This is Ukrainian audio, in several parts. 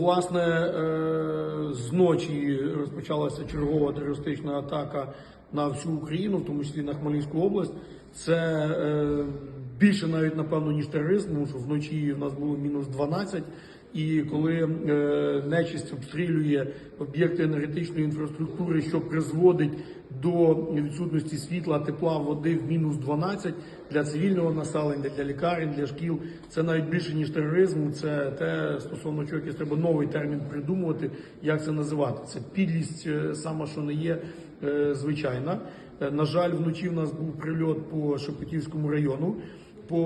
власне, е, зночі розпочалася чергова терористична атака на всю Україну, в тому числі на Хмельницьку область. Це е, більше навіть напевно ніж тероризм, тому що вночі в нас було мінус 12. І коли е, нечисть обстрілює об'єкти енергетичної інфраструктури, що призводить до відсутності світла, тепла, води в мінус 12 для цивільного населення, для лікарень, для шкіл, це навіть більше ніж тероризм. Це те стосовно чого якийсь треба новий термін придумувати, як це називати. Це підлість е, сама, що не є е, звичайна. На жаль, вночі в нас був прильот по Шепетівському району по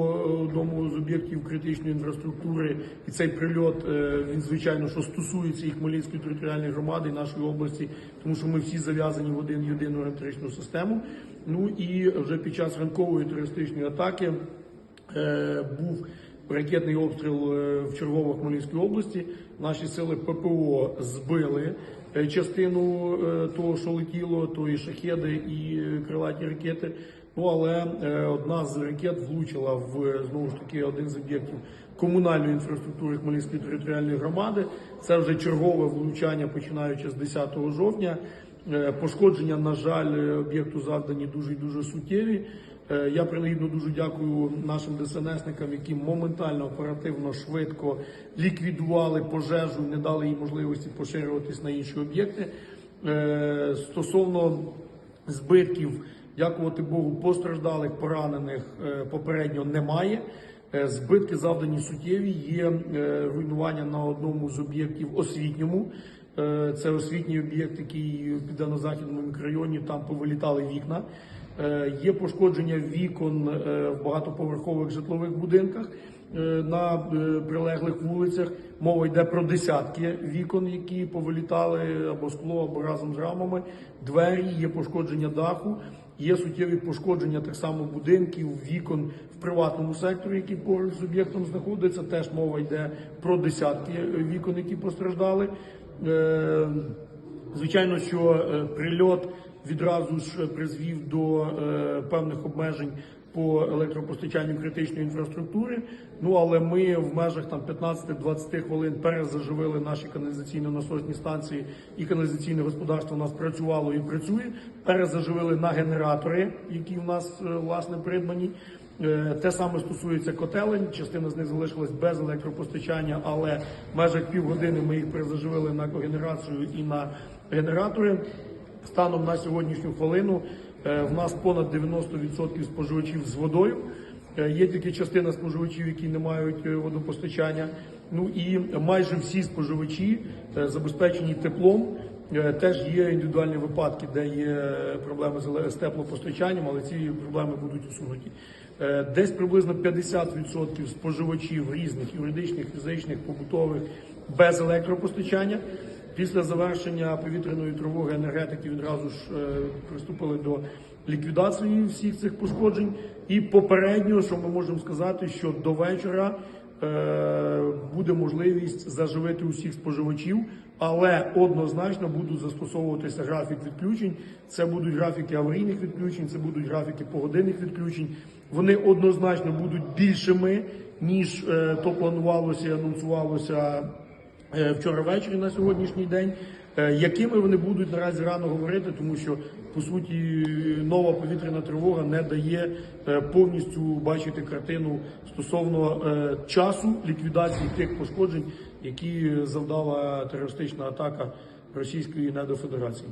одному з об'єктів критичної інфраструктури, і цей прильот е, він звичайно що стосується і Хмельницької територіальної громади, і нашої області, тому що ми всі зав'язані в один єдину електричну систему. Ну і вже під час ранкової терористичної атаки е, був ракетний обстріл е, в Чергово Хмельницькій області. Наші сили ППО збили частину того, що летіло, то і шахеди, і крилаті ракети. Ну але е, одна з ракет влучила в знову ж таки один з об'єктів комунальної інфраструктури Хмельницької територіальної громади. Це вже чергове влучання, починаючи з 10 жовтня. Е, Пошкодження, на жаль, об'єкту завдані дуже і дуже суттєві. Е, Я принагідно дуже дякую нашим ДСНСникам, які моментально, оперативно, швидко ліквідували пожежу, не дали їй можливості поширюватись на інші об'єкти. Стосовно збитків, дякувати Богу, постраждалих, поранених е, попередньо немає. Е, Збитки завдані суттєві. Є е, руйнування на одному з об'єктів освітньому. Це освітній об'єкт, який в південно-західному мікрорайоні там повилітали вікна. Є пошкодження вікон в багатоповерхових житлових будинках на прилеглих вулицях. Мова йде про десятки вікон, які повилітали або скло, або разом з рамами. Двері, є пошкодження даху. Є суттєві пошкодження так само будинків, вікон в приватному секторі, які поруч з об'єктом знаходиться. Теж мова йде про десятки вікон, які постраждали. Е, Звичайно, що е, прильот відразу ж призвів до е, певних обмежень по електропостачанню критичної інфраструктури. Ну але ми в межах там 15-20 хвилин перезаживили наші каналізаційно-насосні станції, і каналізаційне господарство у нас працювало і працює. Перезаживили на генератори, які в нас е, власне придбані. Е, Те саме стосується котелень. Частина з них залишилась без електропостачання, але в межах півгодини ми їх перезаживили на когенерацію і на генератори. Станом на сьогоднішню хвилину в нас понад 90% споживачів з водою. Е, Є тільки частина споживачів, які не мають е, водопостачання. Ну і майже всі споживачі е, забезпечені теплом. Е, Теж є індивідуальні випадки, де є проблеми з теплопостачанням, але ці проблеми будуть усунуті. Е, Десь приблизно 50% споживачів різних юридичних, фізичних, побутових без електропостачання. Після завершення повітряної тривоги енергетики відразу ж е, приступили до ліквідації всіх цих пошкоджень. І попередньо, що ми можемо сказати, що до вечора е, буде можливість заживити усіх споживачів, але однозначно будуть застосовуватися графік відключень. Це будуть графіки аварійних відключень, це будуть графіки погодинних відключень. Вони однозначно будуть більшими ніж е, то планувалося і анонсувалося вчора ввечері на сьогоднішній день. Е, Якими вони будуть наразі рано говорити, тому що по суті нова повітряна тривога не дає е, повністю бачити картину стосовно е, часу ліквідації тих пошкоджень, які завдала терористична атака Російської недофедерації.